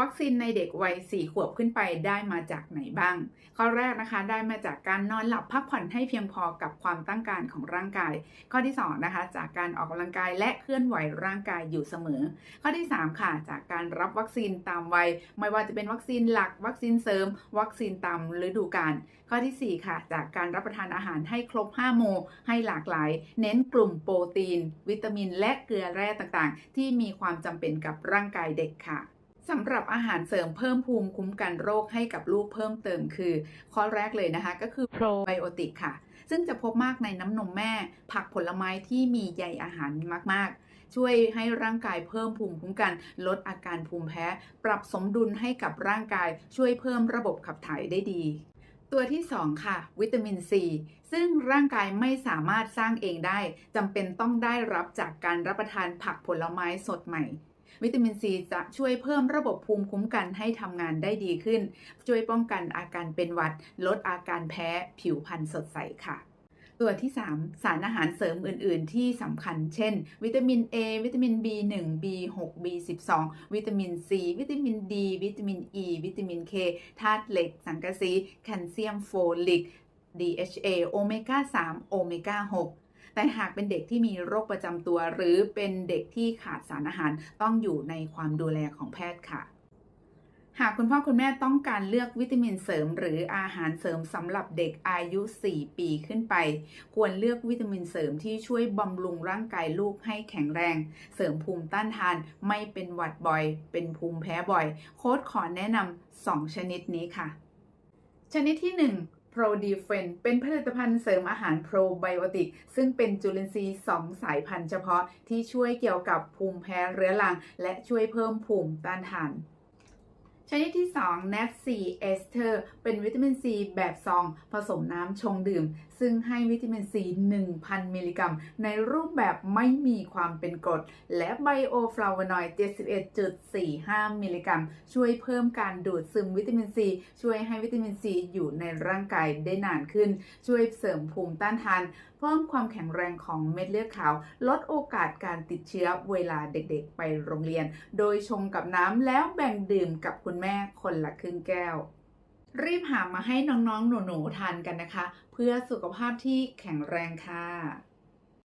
วัคซีนในเด็กวัย 4 ขวบขึ้นไปได้มาจากไหนบ้าง ข้อแรกนะคะได้มาจากการนอนหลับพักผ่อนให้เพียงพอกับความต้องการของร่างกาย ข้อที่2นะคะจากการออกกำลังกายและเคลื่อนไหวร่างกายอยู่เสมอ ข้อที่ 3 ค่ะ จากการรับวัคซีนตามวัย ไม่ว่าจะเป็นวัคซีนหลัก วัคซีนเสริม วัคซีนตามฤดูกาลข้อทีสี่4 ค่ะ จากการรับประทานอาหารให้ครบ 5 โมให้หลากหลาย เน้นกลุ่มโปรตีน วิตามิน และเกลือแร่ต่างๆ ที่มีความจำเป็นกับร่างกายเด็กค่ะ สำหรับอาหารเสริมเพิ่มภูมิคุ้มกันโรคให้กับลูกเพิ่มเติมคือ ข้อแรกเลยนะคะก็คือโปรไบโอติกค่ะ ซึ่งจะพบมากในน้ำนมแม่ ผักผลไม้ที่มีใยอาหารมากๆ ช่วยให้ร่างกายเพิ่มภูมิคุ้มกัน ลดอาการภูมิแพ้ ปรับสมดุลให้กับร่างกาย ช่วยเพิ่มระบบขับถ่ายได้ดีตัวที่ 2 ค่ะ วิตามินซีซึ่งร่างกายไม่สามารถสร้างเองได้จำเป็นต้องได้รับจากการรับประทานผักผลไม้สดใหม่ วิตามินซีจะช่วยเพิ่มระบบภูมิคุ้มกันให้ทำงานได้ดีขึ้น ช่วยป้องกันอาการเป็นหวัด ลดอาการแพ้ผิวพรรณสดใสค่ะตัวที่ 3 สารอาหารเสริมอื่น ๆ ที่สำคัญ เช่น วิตามิน A วิตามิน B1 B6 B12 วิตามิน C วิตามิน D วิตามิน E วิตามิน K ธาตุเหล็ก สังกะสี แคลเซียมโฟลิก DHA โอเมก้า3โอเมก้า6 แต่หากเป็นเด็กที่มีโรคประจำตัว หรือเป็นเด็กที่ขาดสารอาหารต้องอยู่ในความดูแลของแพทย์ค่ะหากคุณพ่อคุณแม่ต้องการเลือกวิตามินเสริม หรืออาหารเสริมสำหรับเด็กอายุ 4 ปีขึ้นไป ควรเลือกวิตามินเสริมที่ช่วยบำรุงร่างกายลูกให้แข็งแรง เสริมภูมิต้านทาน ไม่เป็นหวัดบ่อย เป็นภูมิแพ้บ่อย โค้ดขอแนะนำ2 ชนิดนี้ค่ะ ชนิดที่ 1 Pro d e f e n เป็นผลิตภัณฑ์เสริมอาหารโปรไบโอติก ซึ่งเป็นจุลินทรีย์2สายพันธุ์เฉพาะที่ช่วยเกี่ยวกับภูมิแพ้เรื้อรัง และช่วยเพิ่มภูมิต้านทาน ชนิดที่ 2 n a t c Ester เป็นวิตามินซีแบบซอง ผสมน้ำชงดื่ม ซึ่งให้วิตามินซี 1,000 มิลลิกรัม ในรูปแบบไม่มีความเป็นกรด และไบโอฟลาวโนอยด์71.45 มิลลิกรัม ช่วยเพิ่มการดูดซึมวิตามินซี ช่วยให้วิตามินซีอยู่ในร่างกายได้นานขึ้น ช่วยเสริมภูมิต้านทาน เพิ่มความแข็งแรงของเม็ดเลือดขาว ลดโอกาสการติดเชื้อเวลาเด็กๆ ไปโรงเรียน โดยชงกับน้ำแล้วแบ่งดื่มกับคุณแม่คนละครึ่งแก้ว รีบหามาให้น้องๆ หนูๆ ทานกันนะคะ เพื่อสุขภาพที่แข็งแรงค่ะ